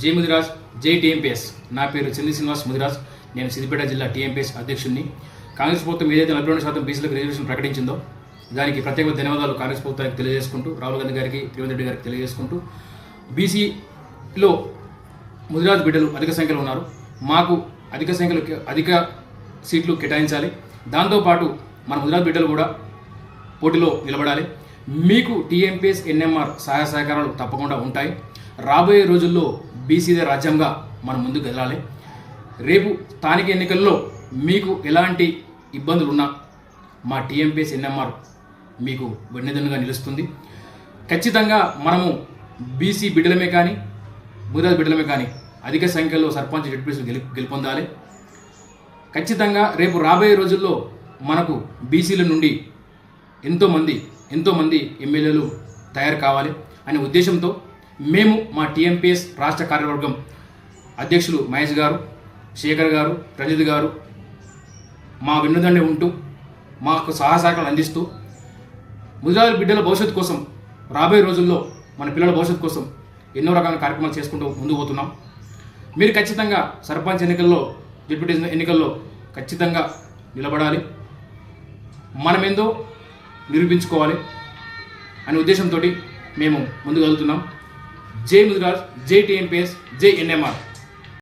జై ముదిరాజ్ జై టీఎంపీఎస్. నా పేరు చంద్ర శ్రీనివాస్ ముదిరాజ్. నేను సిద్దిపేట జిల్లా టీఎంపీఎస్ అధ్యక్షుడిని కాంగ్రెస్ ప్రభుత్వం ఏదైతే నలభై రెండు శాతం బీసీలకు రిజర్వేషన్ ప్రకటించిందో దానికి ప్రత్యేక ధన్యవాదాలు కాంగ్రెస్ ప్రభుత్వానికి తెలియజేసుకుంటూ రాహుల్ గాంధీ గారికి రేవంత్ రెడ్డి గారికి తెలియజేసుకుంటూ. బీసీలో ముదిరాజ్ బిడ్డలు అధిక సంఖ్యలో ఉన్నారు. మాకు అధిక సంఖ్యలో అధిక సీట్లు కేటాయించాలి. దాంతోపాటు మన ముదిరాజ్ బిడ్డలు కూడా పోటీలో నిలబడాలి. మీకు టీఎంపీఎస్ ఎన్ఎంఆర్ సహాయ సహకారాలు తప్పకుండా ఉంటాయి. రాబోయే రోజుల్లో బీసీదే రాజ్యంగా మనం ముందుకు వెళ్ళాలి. రేపు స్థానిక ఎన్నికల్లో మీకు ఎలాంటి ఇబ్బందులు ఉన్నా మా టీఎంపీఎస్ ఎన్ఎంఆర్ మీకు వెన్నెదన్నుగా నిలుస్తుంది. ఖచ్చితంగా మనము బీసీ బిడ్డలమే కానీ ముదిరాజ్ బిడ్డలమే కానీ అధిక సంఖ్యలో సర్పంచ్ జడ్పీసీ గెలు గెలుపొందాలి. ఖచ్చితంగా రేపు రాబోయే రోజుల్లో మనకు బీసీల నుండి ఎంతోమంది ఎంతోమంది ఎమ్మెల్యేలు తయారు కావాలి అనే ఉద్దేశంతో మేము మా టీఎంపీఎస్ రాష్ట్ర కార్యవర్గం అధ్యక్షులు మహేష్ గారు శేఖర్ గారు రజిత్ గారు మా వెన్నుదండి ఉంటూ మాకు సహాయ సహకారాలు అందిస్తూ ముదిరాజు బిడ్డల భవిష్యత్తు కోసం రాబోయే రోజుల్లో మన పిల్లల భవిష్యత్తు కోసం ఎన్నో రకాల కార్యక్రమాలు చేసుకుంటూ ముందుకు పోతున్నాం. మీరు ఖచ్చితంగా సర్పంచ్ ఎన్నికల్లో డిప్యూటీ ఎన్నికల్లో ఖచ్చితంగా నిలబడాలి. మనమేందో నిరూపించుకోవాలి అనే ఉద్దేశంతో మేము ముందుకు వెళ్తున్నాం. జై ముదిరాజ్ జై టీఎంపీఎస్ జై ఎన్ఎంఆర్